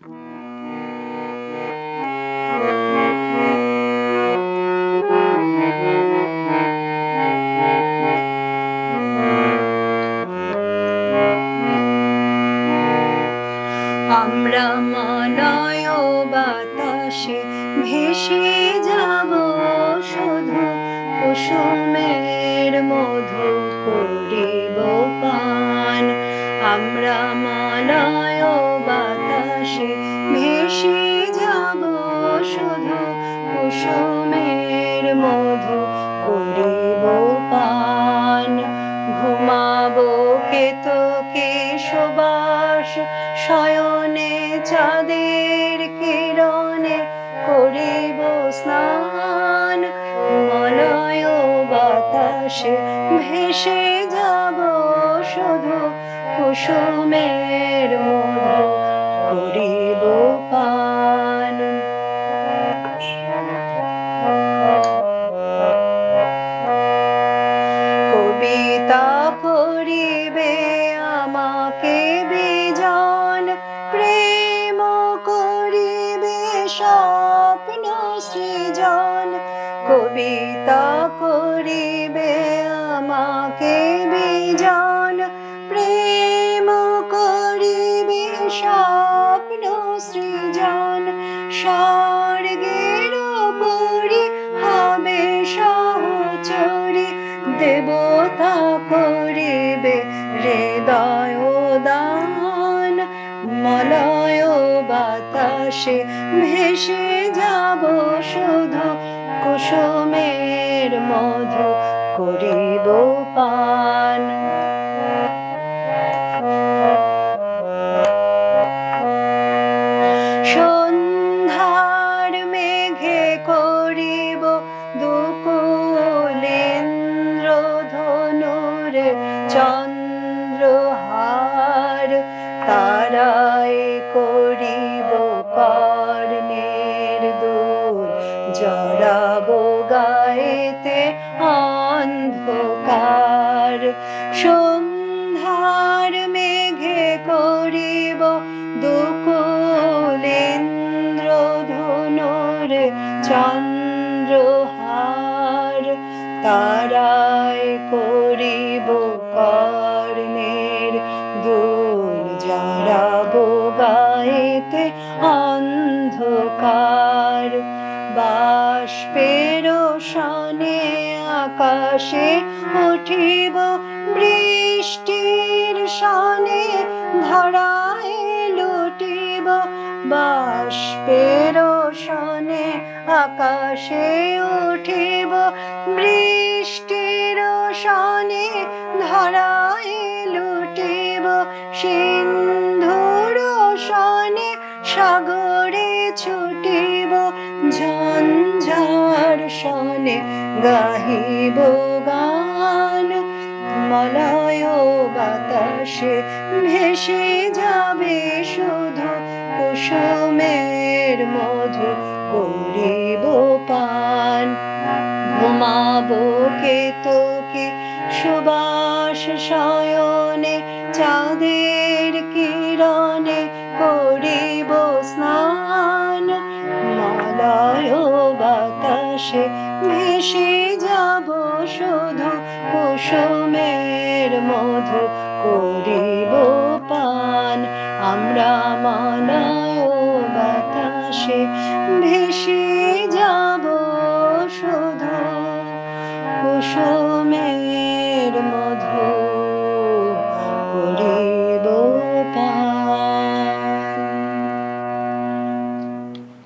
আমরা মলয় বাতাসে ভেসে যাব শুধু কুসুমের মধু করিব পান। আমরা মলয় শুধু কুসুমের মধু করিব পান। ঘুমাবো কে তোকে সুবাস, শয়নে চাঁদের কিরণে করিব স্নান। মলয় বাতাসে ভেসে যাব শুধু কুসুমের মধু করিব পান। কবিতা করিবে আমাকে বিজন প্রেম করিবে স্বপ্ন সৃজন। স্বর্গের পরি হবে সহচরি দেবতা করিবে বাতাসে ভেসে যাব শুধু কুসুমের মধু করিব পান। সন্ধ্যার মেঘে করিব দুকুলেন্দ্র ধনুর চন্দ্রহার, তারায় করিব জড়াবো গায়েতে অন্ধকার। সন্ধ্যার মেঘে করিব দুকুলেন্দ্র ধনুর চন্দ্রহার। তারায় করিব কর্ণের দোল জড়াবো গায়েতে অন্ধকার। আকাশে উঠিব, বৃষ্টির সনে ধরায় লুটিব, বাষ্পের সনে আকাশে উঠিব, বৃষ্টির সনে ধরায় লুটিব, সিন্ধুর সনে সাগরে ছুটিব ঝঞ্ঝার সনে গাহিব গান। মলয় বাতাসে ভেসে যাবে শুধু কুসুমের মধু করিব পান। ঘুমাবো কে তোকে সুবাস শয়নে, চাঁদের কিরণে আকাশে মিশে যাব শুধু কুসুমের মধু করিব পান। আমরা মানায় বাতাসে ভেসে যাব শুধু কুসুমের মধু